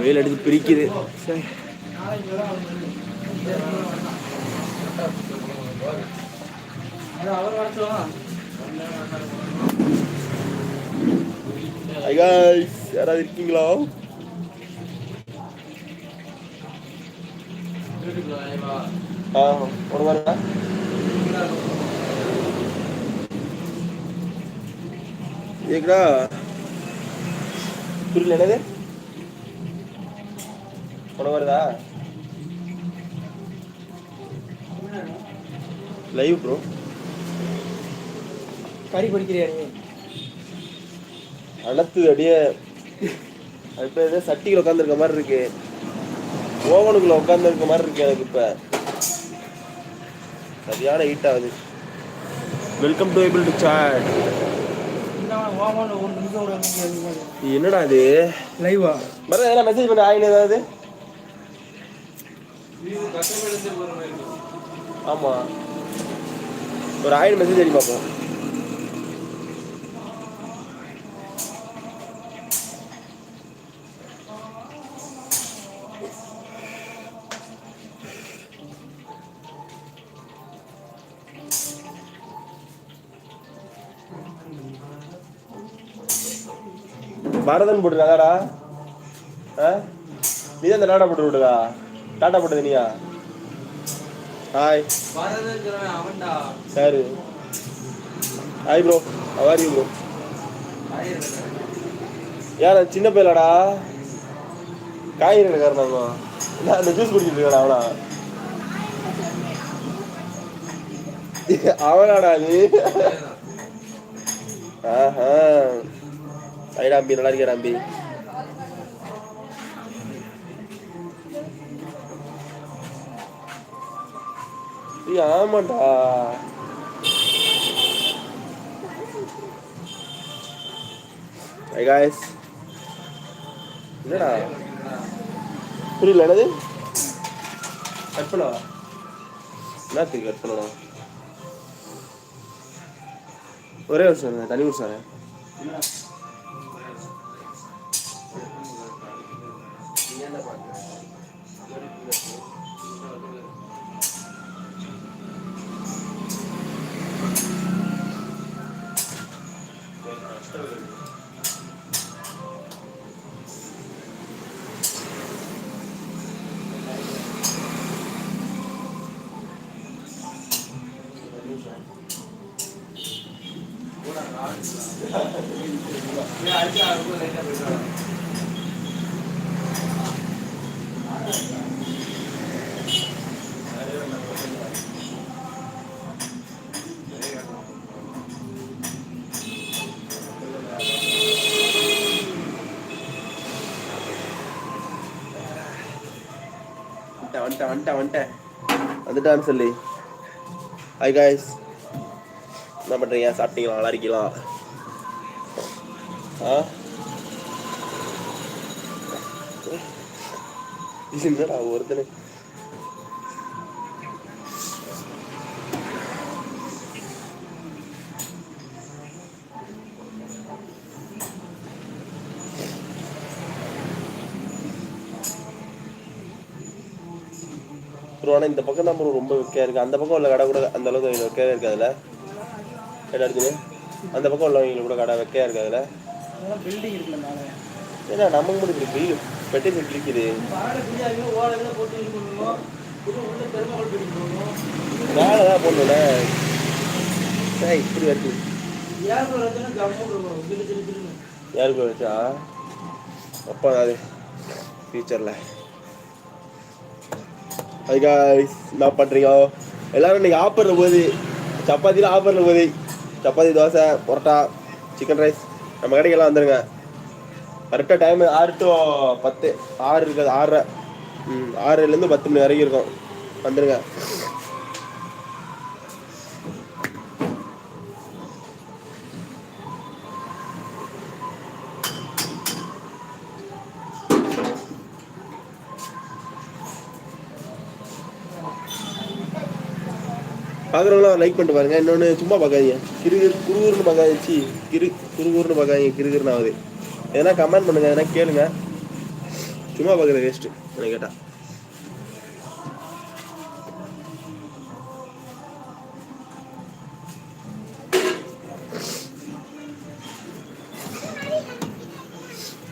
வெயில் எடுத்து பிரிக்குது. சரி யாராவது இருக்கீங்களா? ஆ ஒரு மாதிரி ஏக்கடா புரியல என்னது உனக்கு வருதா லைவ் ப்ரோ கறி படிக்கிறியா நீ? அனத்துது அப்படியே அது பேர் ஏதோ சட்டியில் உட்காந்துருக்க மாதிரி இருக்கு. ஓவனுக்குள்ள உட்காந்துருக்க மாதிரி இருக்கு எனக்கு இப்ப. சரியான ஹீட் ஆகுது welcome to able to chat என்னடா இது? லைவா மர எதனா மெசேஜ் பண்ண ஆயின் ஏதாவது? ஆமா. ஒரு ஆயிரம் மெசேஜ் அடி பார்ப்போம். பரதன் போட்டுருக்காடா ஆ? நீ தான் இந்த டாடா போட்டு விடுதா டாடா போட்டது நீயா? ஹாய் அவன்டா ஹாய் ப்ரோ அவாரி ப்ரோ யார் சின்ன பையலாடா காய்கறி கடைக்காரனாங்க என்ன அந்த ஜூஸ் குடிச்சிட்டு இருக்கா அவனா? அவனாடா நீ. ஆஹா. ஐ நல்லா இருக்கியா ராம்பி? ஆமாண்டா. காய்ஸ் என்னடா? புரியல என்னது? கட் பண்ணவா? என்னத்துக்கு கட் பண்ணணும் ஒரே வருஷம் இருங்க தனி வருஷம் வரேன் வந்துட்டேன் வந்துட்டேன் வந்துட்டேன் வந்துட்டேன். வந்துட்டான்னு சொல்லி. ஹாய் காய்ஸ் என்ன பண்ணுறீங்க சாப்பிட்டீங்களா? நல்லா இருக்கீங்களா? ஆ? என்னடா ஒருத்தனை? ஆனால் இந்த பக்கம் தான் ப்ரோ ரொம்ப வெக்கையாக இருக்குது அந்த பக்கம் உள்ள கடை கூட அந்த அளவுக்கு வெக்கையாக இருக்காதுல்ல என்ன அடிச்சுது அந்த பக்கம் உள்ளவங்களுக்கு கூட கடை வெக்கையாக இருக்காதுல்ல பில்டிங் இருக்குல்ல ஏன்னா நமக்கு மட்டும் இப்படி வெயில் பெட்டி போகணும் மேலே தான் போடணும்ல? ஏய் இப்படி வருது யாருக்கு வச்சா? அப்பா அது. ஃபியூச்சரில் அதுக்காக என்ன பண்ணுறீங்க எல்லாரும் இன்றைக்கி ஆஃபரில் போகுது. சப்பாத்தியில் ஆஃபரில் போகுது. சப்பாத்தி தோசை பரோட்டா சிக்கன் ரைஸ் நம்ம கடைக்கெல்லாம் வந்துடுங்க கரெக்டாக டைம் ஆறு டு பத்து ஆறு இருக்காது ஆறரை ம் ஆறுலேருந்து பத்து மணி வரைக்கும் இருக்கும். வந்துடுங்க பார்க்குறவங்களாம் லைக் பண்ணிட்டு பாருங்க. இன்னொன்று சும்மா பார்க்காதீங்க. கிருகிர் குருகுருன்னு பார்க்காதீச்சு கிரு குருகுருன்னு பார்க்காதீங்க. கிருகிருன்னு ஆகுது. எதனா கமெண்ட் பண்ணுங்க எதனா கேளுங்க. சும்மா பார்க்குற வேஸ்ட்டு என்ன கேட்டால்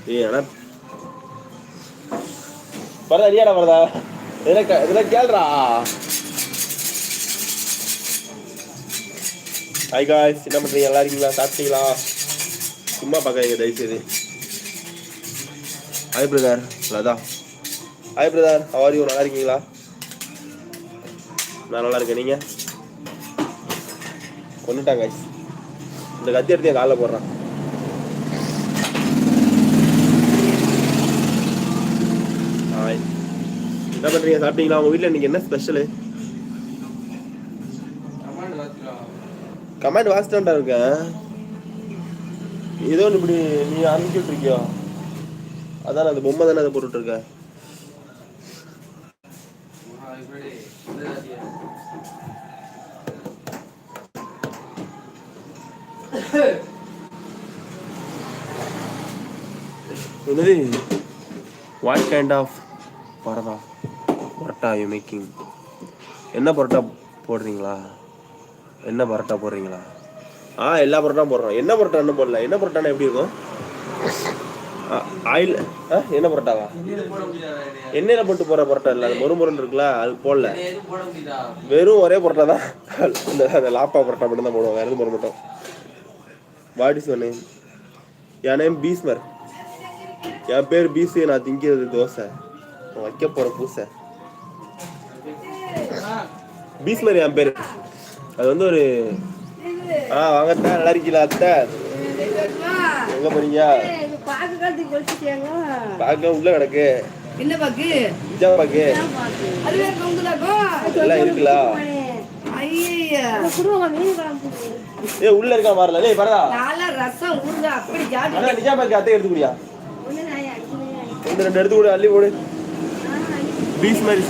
ஏய் பரதா வரதா அடியாடா வரதா இதெல்லாம் கே- இதெல்லாம் கேள்றா ஹாய் காய்ஸ் என்ன பண்ணுறீங்க நல்லா இருக்கீங்களா? சாப்பிட்டீங்களா? சும்மா பார்க்காதீங்க தயவுசெய்து. Hi brother Latha. Hi brother how are you நல்லா இருக்கீங்களா? நான் நல்லா இருக்கேன். நீங்கள் கொண்டுட்டாங்க guys. இந்த கத்தி எடுத்து என் காலில் போடுறான். ஹாய் என்ன பண்ணுறீங்க சாப்பிட்டீங்களா? உங்கள் வீட்டில் இன்னைக்கு என்ன ஸ்பெஷலு கமெண்ட் வாசிட்டான்டா இருக்கேன். ஏதோ ஒன்று இப்படி நீ அனுப்பிட்டு இருக்கியோ? அதான் அந்த பொம்மை தானே அதை போட்டுட்டு இருக்க. என்னது? What kind of parotta parotta you making என்ன பரோட்டா போடுறீங்களா? என்ன பரோட்டா போடுறீங்களா? ஆ எல்லா பரோட்டாவும் போடுறோம். என்ன பரோட்டா இன்னும் போடல? என்ன பரோட்டானா எப்படி இருக்கும்? ஆயில் ஆ என்ன பரோட்டாவா? எண்ணெயில் போட்டு போடுற பரோட்டா இல்லை அது மொறுமொறுன்னு இருக்குல்ல அது போடல. வெறும் ஒரே பரோட்டா தான். இந்த அந்த லாப்பா பரோட்டா மட்டும் தான் போடுவோம். வேறு எதுவும் போட மாட்டோம். வாட் இஸ் நேம் என் நேம் பீஸ்மர் என் பேர் பீஸு நான் திங்கிறது தோசை. வைக்க போகிற பூசை. பீஸ்மர் என் பேர். அது வந்து ஒரு ஆ வாங்க அத்தை, நல்லா இருக்கீங்களா அத்தை? எங்க போறீங்க? பாக்க பார்க்க உள்ள கிடக்கு. என்ன பாக்கு. நிஜா பாக்கு எல்லாம் இருக்குல்ல? ஏ உள்ள இருக்கா மாறல டேய் பரதா. நாளா ரசம் அப்படி ஜாடி அண்ணா நிஜா பாக்கு அத்தை எடுத்து குடியா? ரெண்டு எடுத்து கொடு அள்ளி போடு. பீஸ் மாதிரி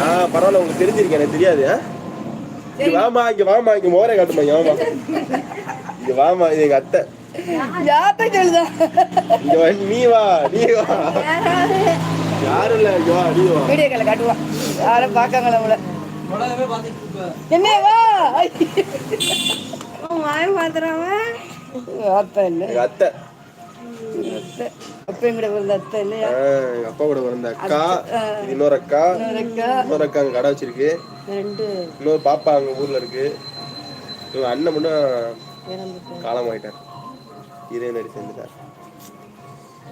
ஆ பரவாயில்ல உங்களுக்கு தெரிஞ்சிருக்கேன் எனக்கு தெரியாது இங்க வாமா இங்க வாமா இங்க மோரே காட்டுமா இங்க வாமா. இங்க வாமா இது எங்க அத்தை. யாத்த சொல்லுதா இங்க வா நீ வா நீ வா. யாரும் இல்ல இங்க வா நீ வா. வீடியோ கால காட்டுவா. யாரும் பார்க்காங்களா உங்களை என்ன வா. வாய பாத்துறாம அத்தை இல்ல அத்தை. அத்தை அப்பயும் கூட பிறந்த அத்தை இல்லையா? எங்க அப்பா கூட பிறந்த அக்கா இது இன்னொரு அக்கா இன்னொரு அக்கா அங்க கடை வச்சிருக்கு. ரெண்டு. இன்னொரு பாப்பா அங்க ஊர்ல இருக்கு. இவங்க அண்ணன் மட்டும். காலம் ஆயிட்டார் நடி சேர்ந்துட்டார்.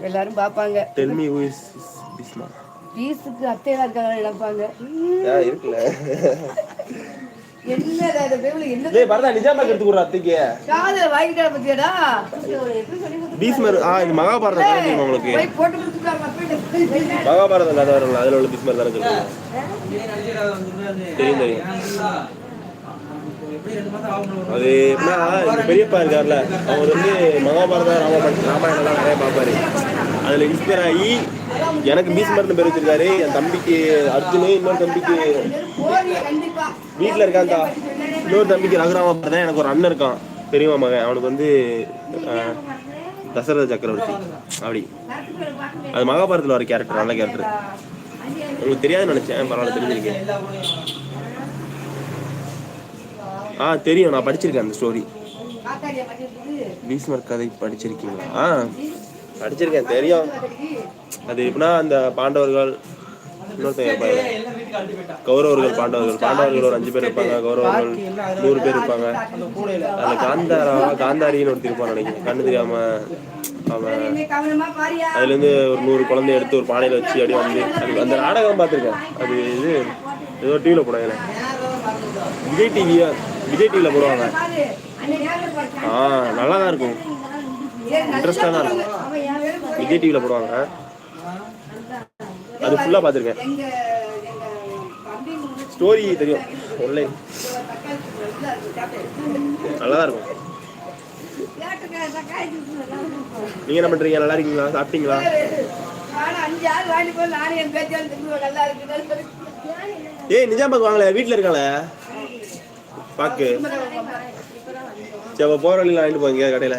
எல்லாரும் பார்ப்பாங்க டெல் மீ ஹூ இஸ் பிஸ்மா பீஸுக்கு அத்தையெல்லாம் இருக்காங்க நினைப்பாங்க. இருக்குல்ல. என்ன நிஜாமா கொடுற அத்தைக்கு. காதுல பத்தியாடா? பீஸ்மர் ஆ இது மகாபாரதம் கதை தெரியுமா உங்களுக்கு? மகாபாரதம் கதை வரும்ல அதுல உள்ள பீஸ்மர் தானே தெரியும்? தெரியும் ஆகணும் அது எப்படின்னா பெரியப்பா இருக்கார்ல அவர் வந்து மகாபாரதம் ராமாயணம் ராமாயணம்லாம் நிறைய பார்ப்பாரு. அதுல இன்ஸ்பயர் ஆகி எனக்கு பீஸ்மர்னு பேர் வச்சிருக்காரு. என் தம்பிக்கு அர்ஜுனு இன்னொரு தம்பிக்கு வீட்டில் இருக்கான் தா இன்னொரு தம்பிக்கு ரகுராமா தான் எனக்கு ஒரு அண்ணன் இருக்கான். பெரியம்மா மகன் அவனுக்கு வந்து தசரத சக்கரவர்த்தி. அப்படி. அது மகாபாரதத்தில் வர கேரக்டர் நல்ல கேரக்டர் உங்களுக்கு தெரியாதுன்னு நினைச்சேன் பரவாயில்ல தெரிஞ்சிருக்கேன். ஆ தெரியும் நான் படிச்சிருக்கேன் அந்த ஸ்டோரி பீஸ்மர் கதை படிச்சிருக்கீங்களா? ஆ படிச்சிருக்கேன் தெரியும். அது எப்படின்னா அந்த பாண்டவர்கள் இன்னொருத்தங்க கௌரவர்கள் பாண்டவர்கள். பாண்டவர்கள் ஒரு அஞ்சு பேர் இருப்பாங்க கௌரவர்கள் நூறு பேர் இருப்பாங்க. அந்த அதுல காந்தாரா காந்தாரின்னு ஒருத்தர் இருப்பான் நினைக்கிறேன். கண்ணு தெரியாம அவன் அதுல இருந்து ஒரு நூறு குழந்தைய எடுத்து ஒரு பானையில வச்சு அப்படியே வந்து அது அந்த நாடகம் பார்த்துருக்கேன். அது இது ஏதோ டிவியில போடுவாங்க விஜய் டிவியா விஜய் டிவியில போடுவாங்க. ஆ நல்லா தான் இருக்கும் இன்ட்ரெஸ்டாக தான் இருக்கும். விஜய் டிவியில போடுவாங்க. அது ஃபுல்லா பார்த்துருக்கேன். ஸ்டோரி தெரியும். ஒன்லைன். நல்லா தான் இருக்கும். நீங்க என்ன பண்றீங்க? நல்லா இருக்கீங்களா? சாப்பிட்டீங்களா? ஏய் நிஜாம் வாங்களே வீட்ல இருக்காங்களே பாக்கு. சரி அப்ப போற வழியில வாங்கிட்டு போங்க கடையில.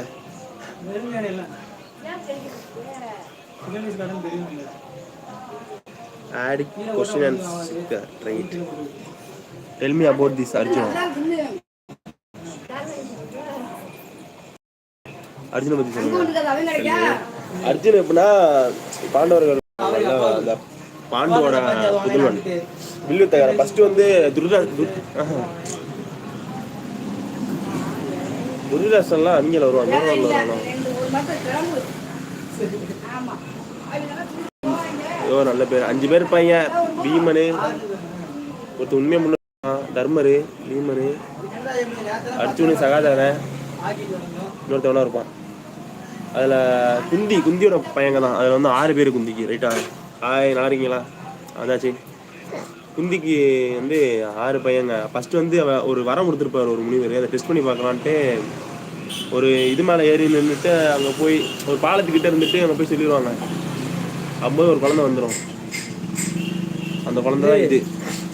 வெறுமையான add question and right tell me about this Arjun அதான் பத்தி சொல்லுங்க அர்ஜுன் எப்படின்னா பாண்டவர்கள் அந்த பாண்டுவோட வில்லு வில்லுத்தகாரன் ஃபர்ஸ்ட் வந்து துர்ரா துர்ராசன்லாம் ஆஹா. துர்காசன்லாம் அங்கேல வருவாங்க. வேலை நல்ல பேர். அஞ்சு பேர் இருப்பாங்க பீமனு ஒருத்தர் உண்மையை முன்ன தர்மரு பீமனு அர்ஜுனு சகாதாரன் இன்னொருத்தவனா இருப்பான். அதில் குந்தி குந்தியோட பையங்க தான். அதில் வந்து ஆறு பேர் குந்திக்கு ரைட்டா ஆய் நல்லா இருக்கீங்களா? அதாச்சு குந்திக்கு வந்து ஆறு பையங்க ஃபஸ்ட்டு வந்து அவன் ஒரு வரம் கொடுத்துருப்பாரு ஒரு முனிவர். அதை டெஸ்ட் பண்ணி பார்க்கலான்ட்டு ஒரு இது மேலே ஏறி நின்றுட்டு அங்கே போய் ஒரு பாலத்துக்கிட்ட இருந்துட்டு அங்கே போய் சொல்லிடுவாங்க அப்போது ஒரு குழந்தை வந்துடும் அந்த குழந்தை தான் இது.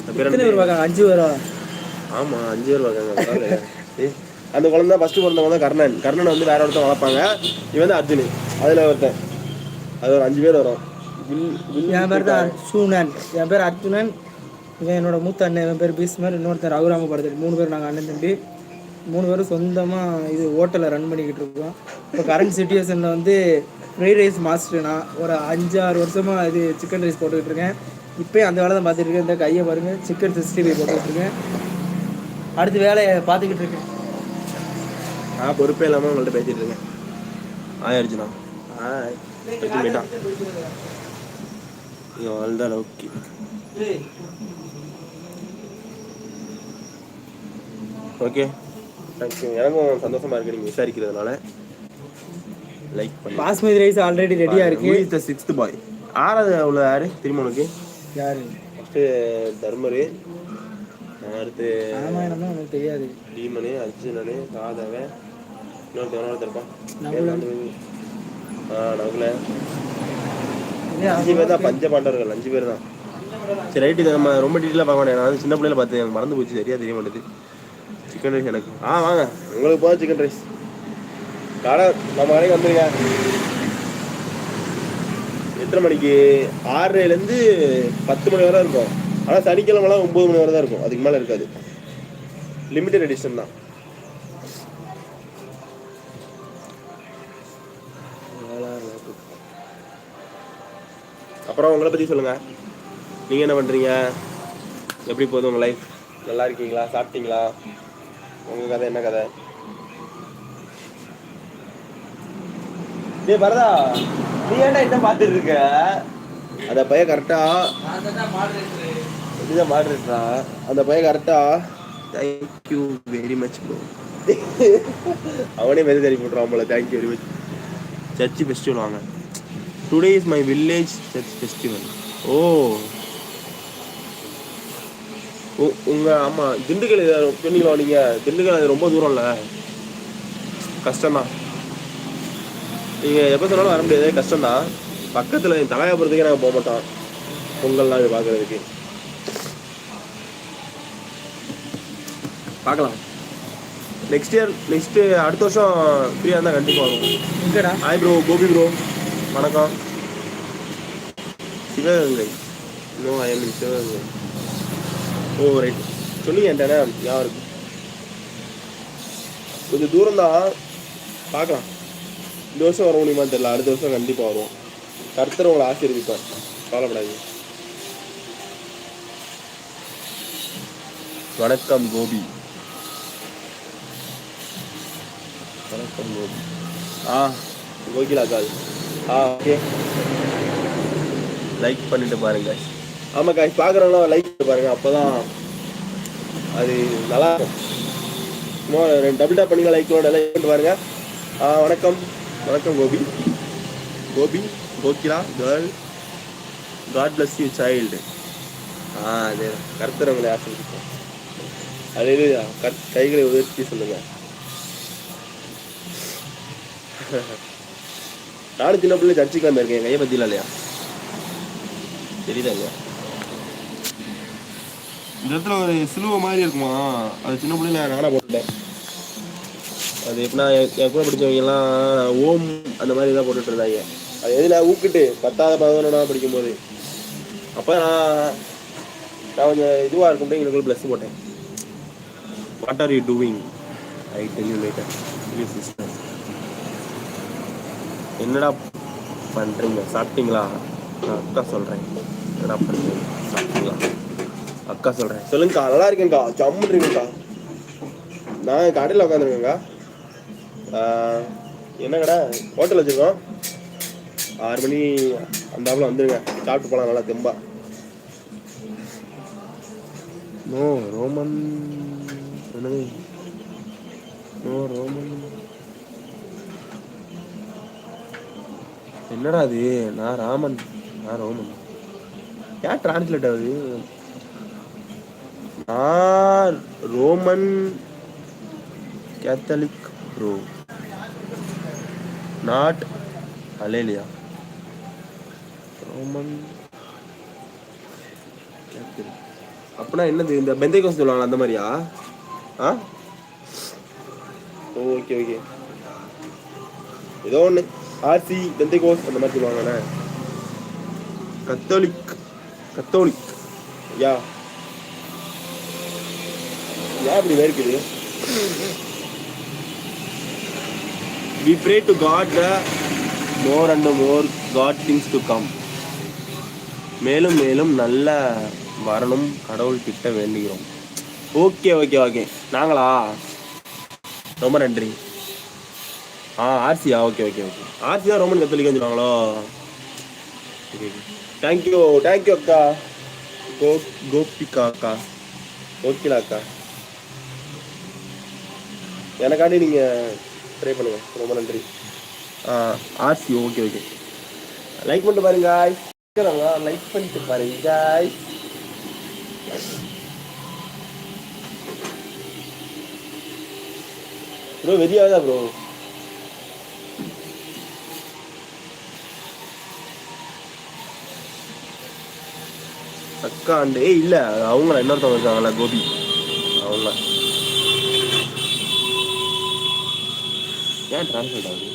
எத்தனை? பேர் பார்க்காங்க அஞ்சு பேரா? ஆமா அஞ்சு பேர் பார்க்காங்க அந்த குழந்தை ஃபர்ஸ்ட் பிறந்தவங்க தான் கர்ணன். கர்ணனை வந்து வேற ஒருத்தன் வளர்ப்பாங்க. இவன் வந்து அர்ஜுனு. அதுல ஒருத்தன். அது ஒரு அஞ்சு பேர் வரும். என் பேர் தான் சூனன். என் பேர் அர்ஜுனன். இவன் என்னோட மூத்த அண்ணன். இவன் பேர் பீஸ்மர் இன்னொருத்தர் ரகுராம படத்தில். மூணு பேர் நாங்கள் அண்ணன் தம்பி. மூணு பேரும் சொந்தமாக இது ஹோட்டலை ரன் பண்ணிக்கிட்டு இருக்கோம். இப்போ கரண்ட் சுச்சுவேஷனில் வந்து ஃப்ரைட் ரைஸ் மாஸ்டர் நான் ஒரு அஞ்சு ஆறு வருஷமாக இது சிக்கன் ரைஸ் போட்டுக்கிட்டு இருக்கேன். இப்போயும் அந்த வேலை தான் பார்த்துட்டு இருக்கேன். இந்த கையை பாருங்கள் சிக்கன் சிக்ஸ்டி ஃபைவ் போட்டுக்கிட்டு இருக்கேன். அடுத்த வேலையை பார்த்துக்கிட்டு இருக்கேன். நான் பொறுப்பே இல்லாம உங்கள்ட்ட பேசிட்டு இருக்கேன். ஆய் அர்ஜுனா. ஆய் போயிட்டான் அவ்வளோதான் ஓகே ஓகே தேங்க்யூ எனக்கும் சந்தோஷமா இருக்கு நீங்க விசாரிக்கிறதுனால. லைக் பண்ணி. பாஸ்மதி ரைஸ் ஆல்ரெடி ரெடியாக இருக்கு. சிக்ஸ்த் பாய் ஆறாவது உள்ள யாரு? திரும்ப உனக்கு? யாரு? ஃபஸ்ட்டு தர்மரு. அடுத்து எனக்கு தெரியாது. டீமனு அர்ஜுனனு நகுலன். பேர் வந்து- ஆ நகுல. அஞ்சு பேர் தான் பஞ்ச பாண்டவர்கள். அஞ்சு பேர் தான். சரி ரைட்டு நம்ம ரொம்ப டீட்டெயிலாக பார்க்க மாட்டேன் நான் சின்ன பிள்ளையில எனக்கு மறந்து போச்சு. சரியா தெரிய மாட்டேது சிக்கன் ரைஸ் எனக்கு. ஆ வாங்க. உங்களுக்கு போதும் சிக்கன் ரைஸ் கடை நம்ம கடைக்கு வந்துருங்க எத்தனை மணிக்கு? ஆறரைலேருந்து பத்து மணி வரை இருக்கும். ஆனால் சனிக்கிழமெல்லாம் ஒம்பது மணி வரை தான் இருக்கும். அதுக்கு மேலே இருக்காது. லிமிட்டட் எடிஷன் தான். அப்புறம் உங்களை பற்றி சொல்லுங்கள் நீங்கள் என்ன பண்ணுறீங்க எப்படி போகுது உங்கள் லைஃப் நல்லா இருக்கீங்களா? சாப்பிட்டீங்களா? உங்கள் கதை என்ன கதை? டேய் வரதா நீ ஏன்டா என்ன பார்த்துட்டு இருக்க? அந்த பையன் கரெக்டா இதுதான் மாடுறா அந்த பையன் கரெக்டா தேங்க்யூ வெரி மச் ப்ரோ அவனே மெது தறி போட்டுருவான் போல. Thank you very much church festival வாங்க. Today is my village church festival oh உ- உங்க ஆமா திண்டுக்கல் இது சொன்னீங்களா நீங்க திண்டுக்கல் அது ரொம்ப தூரம்ல. கஷ்டம்தான். நீங்க எப்போ சொன்னாலும் வர முடியாது. கஷ்டம்தான். பக்கத்துல தலையாபுரத்துக்கே நாங்கள் போக மாட்டோம். பொங்கல்லாம் இது பார்க்கறதுக்கு பார்க்கலாம் நெக்ஸ்ட் இயர் நெக்ஸ்ட் அடுத்த வருஷம் ஃப்ரீயாக இருந்தால் கண்டிப்பாக வரும். எங்கடா? ஹாய் ப்ரோ கோபி ப்ரோ வணக்கம். Sivaganga. No I Sivaganga oh right சொல்லி என்கிட்ட யாருக்கு கொஞ்சம் தூரம் தான். பார்க்கலாம். இந்த வருஷம் வர முடியுமா தெரியல. அடுத்த வருஷம் கண்டிப்பாக வருவோம். கருத்தர் உங்களை ஆசீர்விப்பார் கவலைப்படாதீங்க. வணக்கம் கோபி. வணக்கம் கோபி. ஆ கோகிலா கால் ஆ ஓகே. லைக் பண்ணிட்டு பாருங்க. ஆமாம் காய்ஸ் பார்க்குறவங்களாம் லைக் பண்ணி பாருங்க அப்போ தான் அது நல்லா இருக்கும். ரெண்டு டபுள் டேப் பண்ணி லைக்கோட லைக் பண்ணிட்டு பாருங்க ஆ வணக்கம். வணக்கம் Gopi. Gopi Kokila girl God bless you child ஆ அதே கருத்துறவங்களை உங்களை ஆசிரியப்போம் அது கத் கைகளை உயர்த்தி சொல்லுங்க. நானும் சின்ன பிள்ளை சர்ச்சுக்கு வந்திருக்கேன். கையை பத்திலாம் இல்லையா? தெரியுதாங்க இந்த இடத்துல ஒரு சிலுவை மாதிரி இருக்குமா? அது சின்ன பிள்ளைல நானாக போட்டேன் அது எப்படின்னா என் கூட படித்தவங்கலாம் ஓம் அந்த மாதிரி தான் போட்டுட்டு இருந்தாங்க. அது எதில்? ஊக்கிட்டு பத்தாவது பதினொன்றா படிக்கும்போது. அப்போ நான் நான் கொஞ்சம் இதுவாக இருக்கும் எங்களுக்கு ப்ளஸ் போட்டேன். What are you doing I tell you later sister என்னடா பண்ணுறீங்க சாப்பிட்டீங்களா? நான் அக்கா சொல்கிறேன் என்னடா பண்ணுறீங்க சாப்பிட்டீங்களா? அக்கா சொல்கிறேன் சொல்லுங்கக்கா நல்லா இருக்கேங்க்கா ஜம்முன்னு இருக்கேங்க்கா நான் கடையில் உட்காந்துருக்கேங்க்கா என்ன கடை? ஹோட்டல் வச்சுருக்கோம். ஆறு மணி அந்த வந்துருங்க. சாப்பிட்டு போகலாம் நல்லா தெம்பா. நோ ரோமன் என்னது? No Roman. என்னடா அது? நான் ராமன். நான் ரோமன். ஏன் டிரான்ஸ்லேட் ஆகுது? நான் Roman Catholic bro not alleluia Roman Catholic. அப்படின்னா என்னது இந்த பெந்தைக்கோஸ் சொல்லுவாங்களா அந்த மாதிரியா? ஆ? ஓகே ஓகே ஏதோ ஒன்று ஆர்சி பெந்தைக்கோஸ் அந்த மாதிரி சொல்லுவாங்கண்ணே கத்தோலிக் கத்தோலிக். யா ஏன் இப்படி வேர்க்குது we pray to God the more and more God things to come மேலும் மேலும் நல்ல வரணும் கடவுள் கிட்ட வேண்டுகிறோம். ஓகே ஓகே ஓகே நாங்களா? ரொம்ப நன்றி. ஆ ஆர்சியா ஓகே ஓகே ஓகே ஆர்சி தான் ரோமன் கத்தோலிக்கா சொல்லுவாங்களோ? தேங்க்யூ தேங்க்யூ அக்கா. கோ கோபிகா அக்கா. ஓகேலா அக்கா. எனக்காண்டி நீங்கள் ட்ரை பண்ணுங்க. ரொம்ப நன்றி. ஆர்சி ஓகே ஓகே லைக் பண்ணிட்டு பாருங்க லைக் பண்ணிட்டு பாருங்க. ப்ரோ வெறியாதா ப்ரோ அக்கா அண்டு ஏய் இல்லை அவங்கள இன்னொருத்தவங்க இருக்காங்கல்ல கோபி. அவங்க ஏன் ட்ரான்ஸ்லேட் ஆகுது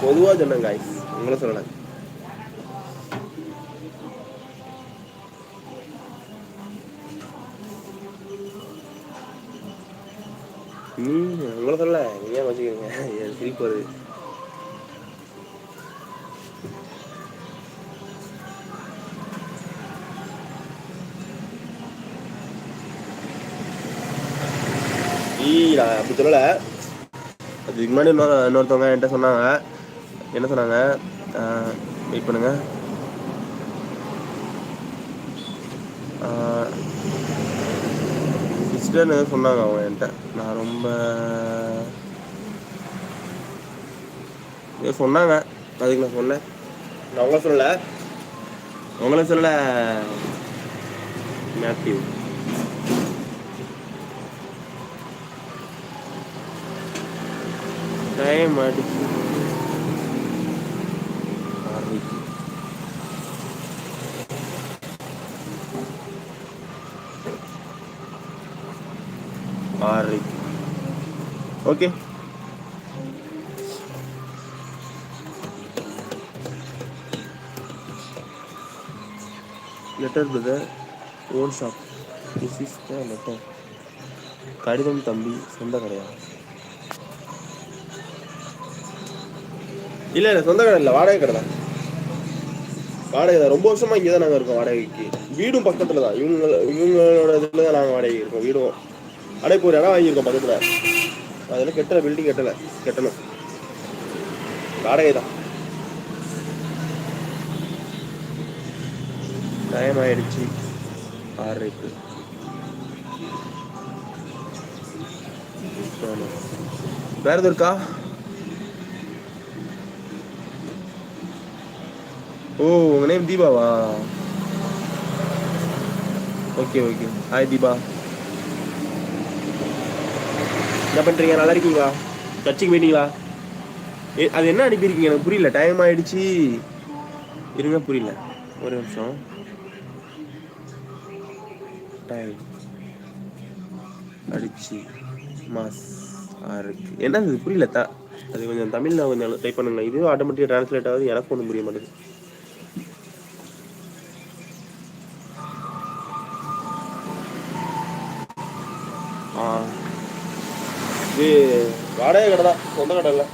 பொதுவாக சொன்னாங்க உங்களை சொல்லலாம் ம் உங்களை சொல்லல. நீங்க ஏன் வச்சுக்கிறீங்க? சிரிப்பு வருது ஈ நான் அப்படி சொல்லலை அதுக்கு முன்னாடி இன்னொரு இன்னொருத்தவங்க என்கிட்ட சொன்னாங்க. என்ன சொன்னாங்க? வெயிட் பண்ணுங்க. சிஸ்டர்னு சொன்னாங்க அவங்க என்கிட்ட. நான் ரொம்ப ஏதோ சொன்னாங்க. அதுக்கு நான் சொன்னேன் நான் உங்களை சொல்லலை. உங்களை சொல்லலை. மேத்யூ. டைம் அடிச்சு ஆறரைக்கு. Okay letter brother own shop this is the letter கடிதம் தம்பி சொந்த கடையா? இல்ல இல்ல சொந்த கடை இல்ல வாடகை கடை தான். வாடகை தான் ரொம்ப வருஷமா இங்கே தான் நாங்கள் இருக்கோம் வாடகைக்கு. வீடும் பக்கத்துல தான் இவங்க இவங்களோட இதில் தான் நாங்கள் வாடகை இருக்கோம் வீடும். வாடகைக்கு ஒரு இடம் வாங்கியிருக்கோம் பக்கத்துல. அதில் கெட்டல பில்டிங் கெட்டலை கெட்டணும். வாடகை தான் டைம் ஆயிடுச்சு. ஆறரைக்கு. வேற எதுவும் இருக்கா? ஓ உங்க name தீபாவா? Okay okay hi Deepa. என்ன பண்றீங்க? நல்லா இருக்கீங்களா? சர்ச்சுக்கு போயிட்டீங்களா? ஏ அது என்ன அனுப்பியிருக்கீங்க? எனக்கு புரியல. டைம் ஆயிடுச்சு. இருங்க புரியல. ஒரு நிமிஷம். டைம் அடிச்சு. மாஸ் இருக்கு என்ன புரியல. தா அது கொஞ்சம் தமிழ்ல கொஞ்சம் டைப் பண்ணுங்க இது ஆட்டோமேட்டிக்காக ட்ரான்ஸ்லேட் ஆகுது. எனக்கு ஒன்றும் புரிய மாட்டேங்குது ஆ இது வாடகை கடை தான் சொந்த கடை இல்லை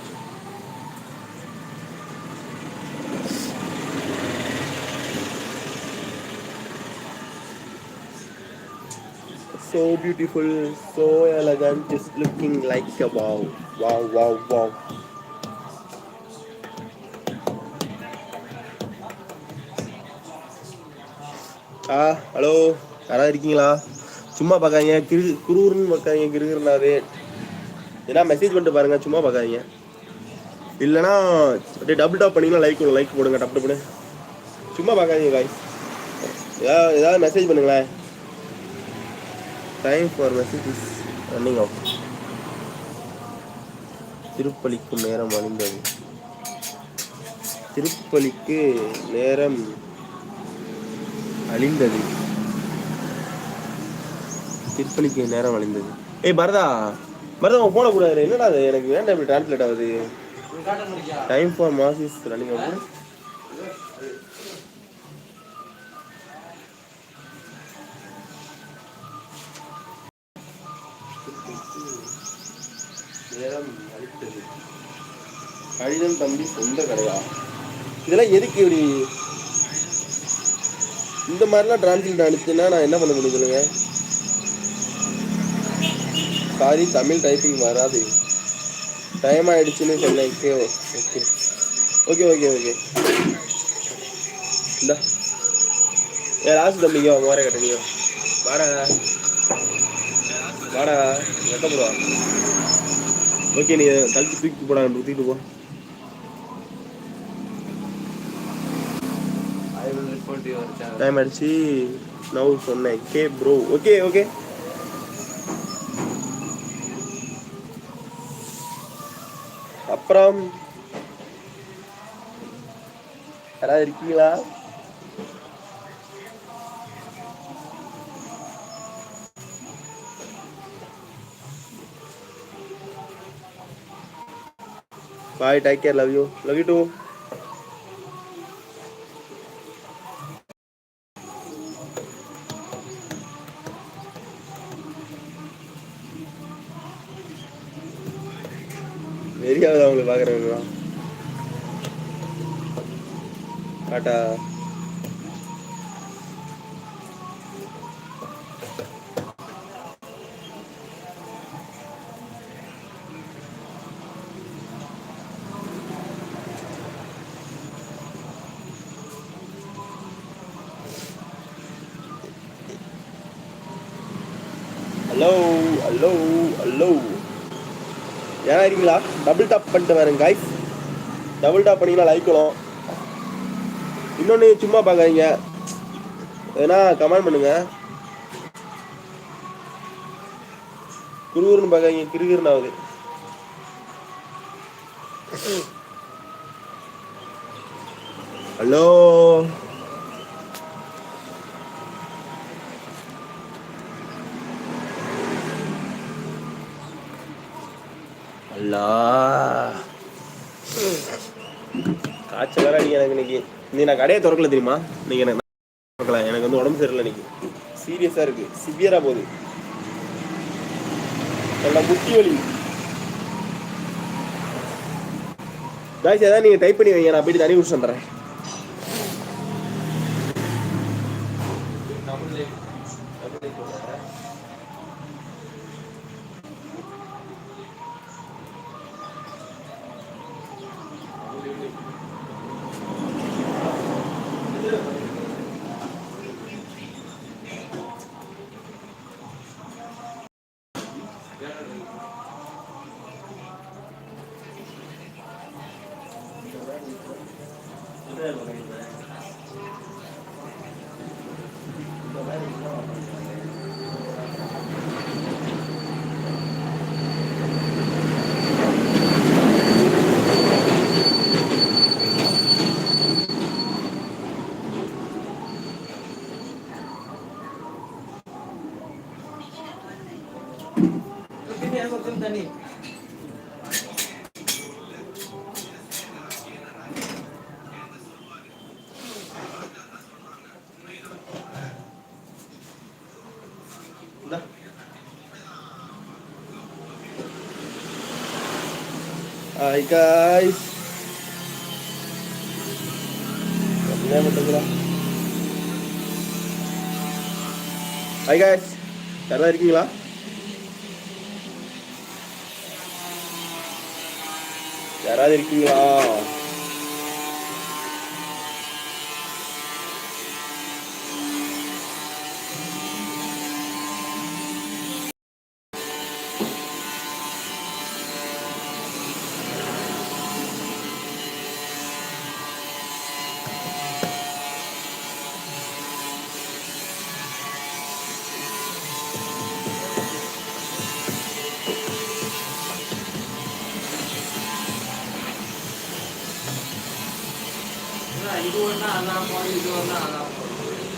so beautiful, so elegant, just looking like a wow, wow, wow, wow. ஆ ஹலோ யாராவது இருக்கீங்களா சும்மா பார்க்காதீங்க கிரு குருன்னு பார்க்காதீங்க கிருகுருனாவே ஏன்னா மெசேஜ் பண்ணிட்டு பாருங்க சும்மா பார்க்காதீங்க. இல்லைன்னா அப்படியே டபுள் டாப் பண்ணிங்கன்னா லைக் லைக் போடுங்க டப்பு டப்புனு சும்மா பார்க்காதீங்க காய் ஏதாவது ஏதாவது மெசேஜ் பண்ணுங்களேன். Time for message is running off திருப்பலிக்கும் நேரம் அழிந்தது. திருப்பலிக்கு நேரம் அழிந்தது. திருப்பலிக்கு நேரம் அழிந்தது. ஏய் பரதா. உன் போன கூடாது என்னடா அது? எனக்கு வேண்டாம் இப்படி டிரான்ஸ்லேட் ஆகுது. Time for mass is running out நேரம் கடிதம் தம்பி சொந்த கடையா? இதெல்லாம் எதுக்கு இப்படி? இந்த மாதிரிலாம் டிரான்ஸ்லேட் அனுப்பிச்சுன்னா நான் என்ன பண்ண முடியும் சொல்லுங்க? சாரி தமிழ் டைப்பிங் வராது. டைம் ஆயிடுச்சுன்னு சொன்னேன். Okay okay. Okay okay okay. இந்த. ஏ ராசு தம்பிங்க வர கட்டணியோ வாடா. வாடா. வெட்டப்படுவா ஓகே நீ கழுத்து தூக்கி போடா தூக்கிட்டு போ. டைம் அடிச்சு நவ் சொன்னேன். கே ப்ரோ ஓகே ஓகே அப்புறம் யாராவது இருக்கீங்களா bye take care love you love you தெரியாது வெறியாவது அவங்களை தான் டாட்டா டபுள் டாப் பண்ணிட்டு வரேன் கைஸ் டபுள் டாப் பண்ணிங்கன்னா வரும். இன்னொன்று சும்மா பார்க்காதீங்க. ஏன்னா கமெண்ட் பண்ணுங்க. குருகுருன்னு பார்க்காதீங்க கிருகிருன்னு ஆகுது. ஹலோ அல்லா காய்ச்சல் வேற அடிக்க எனக்கு இன்னைக்கு. நீ நான் கடையை திறக்கல தெரியுமா? நீங்க எனக்கு திறக்கல. எனக்கு வந்து உடம்பு சரியில்லை இன்னைக்கு. சீரியஸா இருக்கு. சிவியரா போகுது. நல்லா முட்டி வலி. காய்ஸ் ஏதாவது நீங்க டைப் பண்ணி வைங்க. நான் போயிட்டு தனி குடிச்சு வந்துடுறேன். 对我跟你说 Hi guys. என்ன பண்றீங்களா ஹாய் guys. யாராவது இருக்கீங்களா யாராவது இருக்கீங்களா இது ஒண்ணா அதான் போய் இது ஒண்ணா அதான் போய் யாராவது இருக்கீங்களா அதான் மோர ஊற்றி ஊற்றி அம்மா கட்டிட்டு ஒரு மூணு கோத்து ஹாய் அப்படின்னா உடம்பு வேணாம் எனக்கு உடம்பு வேணாம்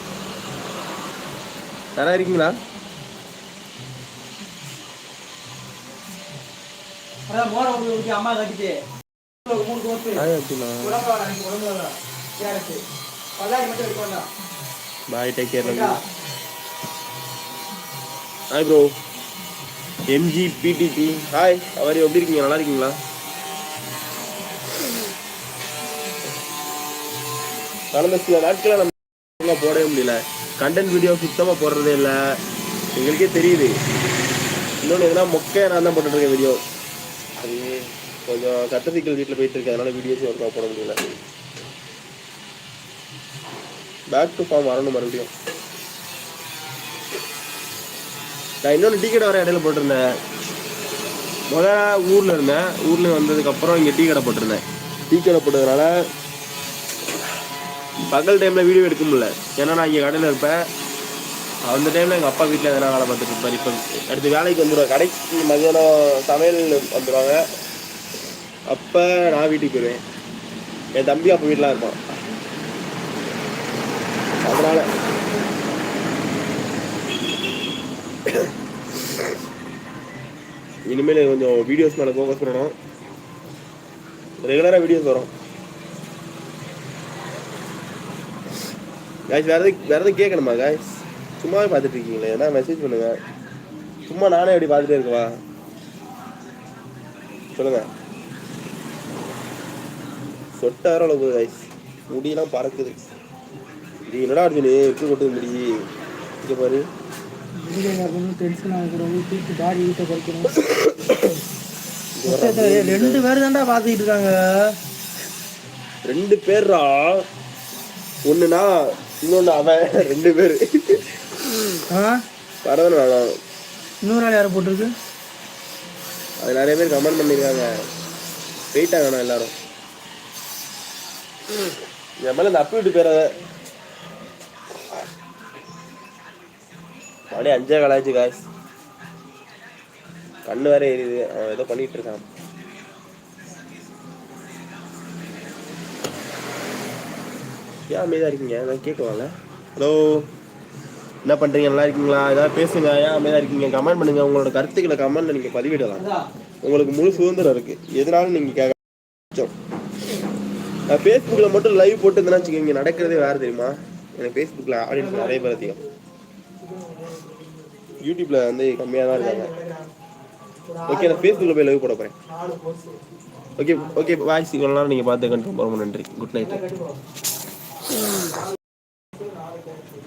கேரட்டு எடுக்க வேண்டாம். Bye take care hi bro MG PDP hi அவர் எப்படி இருக்கீங்க? நல்லா இருக்கீங்களா? கடந்த சில நாட்களாக நம்ம சுத்தமாக போடவே முடியல. கண்டென்ட் வீடியோ சுத்தமாக போடுறதே இல்லை. எங்களுக்கே தெரியுது. இன்னொன்று எதுனா மொக்கையாக நான் தான் போட்டுட்ருக்கேன் வீடியோ அது கொஞ்சம் கட்டசிக்கல் வீட்டில் போயிட்டு இருக்கேன் அதனால வீடியோஸ் ஒழுங்காக போட முடியல. பேக் டு ஃபார்ம் வரணும் மறுபடியும். நான் இன்னொன்று டீ கடை வர இடையில போட்டிருந்தேன். முதல்ல ஊரில் இருந்தேன். ஊரில் வந்ததுக்கப்புறம் இங்கே டீ கடை போட்டிருந்தேன். டீ கடை போட்டதுனால பகல் டைமில் வீடியோ எடுக்க முடியல ஏன்னா நான் இங்கே கடையில் இருப்பேன். அந்த டைமில் எங்கள் அப்பா வீட்டில் எதனா வேலை பார்த்துட்டு இருப்பார். இப்போ அடுத்து வேலைக்கு வந்துடுவார் கடைக்கு மதியானம் சமையல் வந்துடுவாங்க அப்போ நான் வீட்டுக்கு போயிடுவேன். என் தம்பி அப்போ வீட்டில் இருப்பான். அதனால் இனிமேல் கொஞ்சம் வீடியோஸ் மேலே ஃபோக்கஸ் பண்ணணும். ரெகுலராக வீடியோஸ் வரும். காய்ஸ் வேறு எதுவும் வேறு எதுவும் கேட்கணுமா காய்ஸ் சும்மாவே பார்த்துட்டு இருக்கீங்களே என்ன மெசேஜ் பண்ணுங்க. சும்மா நானே எப்படி பார்த்துட்டே இருக்கவா? சொல்லுங்க. சொட்ட வர அளவு காய்ஸ் முடியெல்லாம் பறக்குது. இது என்னடா அர்ஜுனு எப்படி கொட்டுது முடி? இங்கே பாரு. ரெண்டு பேர் தான்டா பார்த்துக்கிட்டு இருக்காங்க. ரெண்டு பேர்ரா? ஒண்ணுனா இன்னொன்னு அவன் ரெண்டு பேர். பரவாயில்ல இன்னொரு நாள் யாரை போட்டிருக்கு? அது நிறைய பேர் கமெண்ட் பண்ணியிருக்காங்க. போயிட்டாங்கண்ணா எல்லாரும். என் மேல இந்த அப்பி விட்டு பேர மணி அஞ்சே கலாய்ச்சி காய்ஸ் கண்ணு வேற எரியுது. அவன் ஏதோ பண்ணிட்டு இருக்கான். ஏன் அமைதியாக இருக்கீங்க? நான் கேட்குவாங்க ஹலோ என்ன பண்ணுறீங்க நல்லா இருக்கீங்களா? ஏதாவது பேசுங்க. ஏன் அமைதியாக இருக்கீங்க? கமெண்ட் பண்ணுங்கள் உங்களோட கருத்துக்களை கமெண்ட்டில் நீங்கள் பதிவிடலாம். உங்களுக்கு முழு சுதந்திரம் இருக்குது எதனாலும் நீங்கள் கேட்க நான் ஃபேஸ்புக்கில் மட்டும் லைவ் போட்டுருந்தேன்னா வச்சுக்கோங்க. நடக்கிறதே வேறு தெரியுமா? எனக்கு ஃபேஸ்புக்கில் ஆடியன்ஸ் நிறைய பேர் அதிகம். யூடியூப்பில் வந்து கம்மியாக தான் இருக்காங்க. ஓகே நான் ஃபேஸ்புக்கில் போய் லைவ் போட போகிறேன் ஓகே ஓகே வாய்ஸ் இவ்வளோ நேரம் நீங்கள் பார்த்து கண்டிப்பாக ரொம்ப நன்றி. Good night 음.